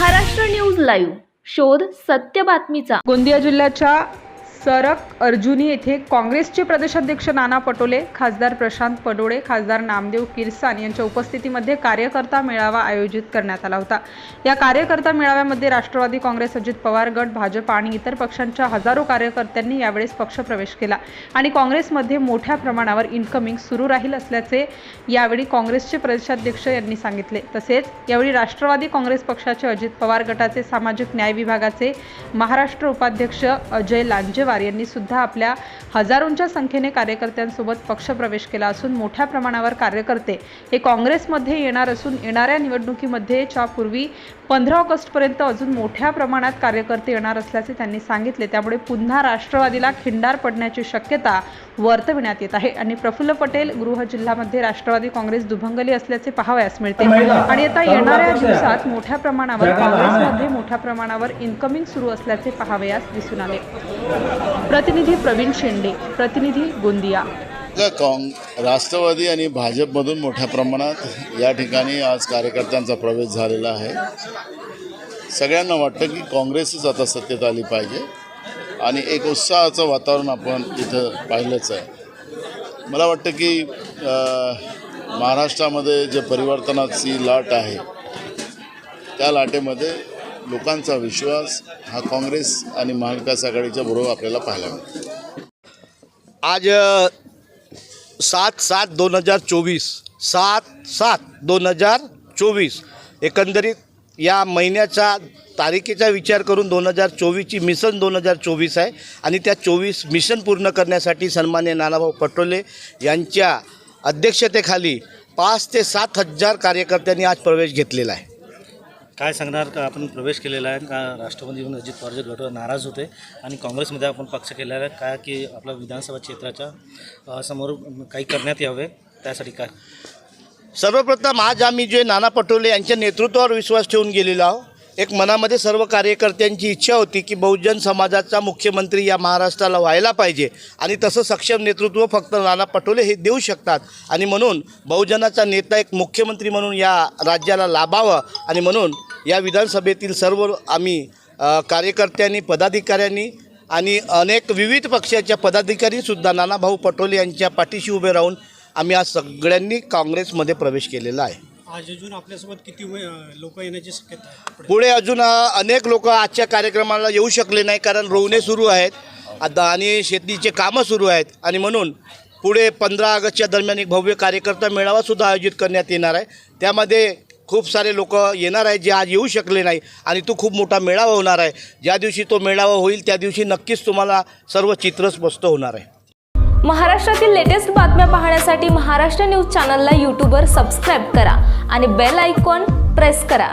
Maharashtra news live. शोध सत्य बातमीचा. गोंदिया जिल्ह्याच्या सरक अर्जुनी येथे काँग्रेसचे प्रदेशाध्यक्ष नाना पटोले खासदार प्रशांत पडोळे खासदार नामदेव किरसान यांच्या उपस्थितीमध्ये कार्यकर्ता मेळावा आयोजित करण्यात आला होता. या कार्यकर्ता मेळाव्यामध्ये राष्ट्रवादी काँग्रेस अजित पवार गट भाजप आणि इतर पक्षांच्या हजारो कार्यकर्त्यांनी यावेळेस पक्षप्रवेश केला आणि काँग्रेसमध्ये मोठ्या प्रमाणावर इन्कमिंग सुरू राहील असल्याचे यावेळी काँग्रेसचे प्रदेशाध्यक्ष यांनी सांगितले. तसेच यावेळी राष्ट्रवादी काँग्रेस पक्षाचे अजित पवार गटाचे सामाजिक न्याय विभागाचे महाराष्ट्र उपाध्यक्ष अजय लांजेवार यांनी सुद्धा आपल्या हजारोंच्या संख्येने कार्यकर्त्यांसोबत पक्षप्रवेश केला असून मोठ्या प्रमाणावर कार्यकर्ते हे काँग्रेसमध्ये येणार असून येणाऱ्या निवडणुकीमध्ये च्या पूर्वी पंधरा ऑगस्टपर्यंत अजून मोठ्या प्रमाणात कार्यकर्ते येणार असल्याचे त्यांनी सांगितले. त्यामुळे पुन्हा राष्ट्रवादीला खिंडार पडण्याची शक्यता वर्तविण्यात येत आहे. आणि प्रफुल्ल पटेल गृह जिल्ह्यामध्ये राष्ट्रवादी काँग्रेस दुभंगली असल्याचे पाहावयास मिळते. आणि आता येणाऱ्या दिवसात मोठ्या प्रमाणावर काँग्रेसमध्ये मोठ्या प्रमाणावर इन्कमिंग सुरू असल्याचे पाहावयास दिसून आले. प्रतिनिधी प्रवीण शेंडे प्रतिनिधी गोंदिया. का काँग राष्ट्रवादी आणि भाजपमधून मोठ्या प्रमाणात या ठिकाणी आज कार्यकर्त्यांचा प्रवेश झालेला आहे. सगळ्यांना वाटतं की काँग्रेसच आता सत्तेत आली पाहिजे आणि एक उत्साहाचं वातावरण आपण इथं पाहिलंच आहे. मला वाटतं की महाराष्ट्रामध्ये जे परिवर्तनाची लाट आहे त्या लाटेमध्ये लोकांचा विश्वास हा काँग्रेस आणि महाविकास आघाडीच्या बरोबर आपल्याला पाहायला मिळतो. आज सात सात दोन हजार चोवीस सात सात दोन हजार चोवीस एकंदरीत या महिन्याचा तारखेचा विचार करून दोन हजार चोवीसची मिशन दोन हजार चोवीस आहे आणि त्या चोवीस मिशन पूर्ण करण्यासाठी सन्मान्य नानाभाऊ पटोले यांच्या अध्यक्षतेखाली पाच ते सात हजार कार्यकर्त्यांनी आज प्रवेश घेतलेला आहे. काय सांगणार? का आपण प्रवेश केलेला आहे का राष्ट्रवादीहून अजित पवारचे गटवर नाराज होते? आणि काँग्रेसमध्ये आपण पक्ष केलेला आहे. काय की आपल्या विधानसभा क्षेत्राच्या समोर काही करण्यात यावे? त्यासाठी काय? सर्वप्रथम आज आम्ही जे नाना पटोले यांच्या नेतृत्वावर विश्वास ठेवून गेलेलो आहोत एक मनामध्ये सर्व कार्यकर्त्यांची इच्छा होती की बहुजन समाजाचा मुख्यमंत्री या महाराष्ट्राला व्हायला पाहिजे. आणि तसं सक्षम नेतृत्व फक्त नाना पटोले हे देऊ शकतात. आणि म्हणून बहुजनाचा नेता एक मुख्यमंत्री म्हणून या राज्याला लाभावं. आणि म्हणून या विधानसभेतील सर्व आम्ही कार्यकर्त्यांनी पदाधिकाऱ्यांनी आणि अनेक विविध पक्षाच्या पदाधिकारीसुद्धा नानाभाऊ पटोले यांच्या पाठीशी उभे राहून आम्ही आज सगळ्यांनी काँग्रेसमध्ये प्रवेश केलेला आहे. आज अजून आपल्यासोबत किती लोक येण्याची शक्यता पुढे? अजून अनेक लोक आजच्या कार्यक्रमाला येऊ शकले नाही कारण रोवणे सुरू आहेत. आता आणि शेतीचे कामं सुरू आहेत आणि म्हणून पुढे पंधरा ऑगस्टच्या दरम्यान एक भव्य कार्यकर्ता मेळावासुद्धा आयोजित करण्यात येणार आहे. त्यामध्ये खूप सारे लोक येणार आहेत जे आज येऊ शकले नाही आणि तो खूप मोठा मेळावा होणार आहे. ज्या दिवशी तो मेळावा होईल त्या दिवशी नक्कीच तुम्हाला सर्व चित्र स्पष्ट होणार आहे. महाराष्ट्रातील लेटेस्ट बातम्या पाहण्यासाठी महाराष्ट्र न्यूज चॅनलला यूट्यूबवर सबस्क्राईब करा आणि बेल आयकॉन प्रेस करा.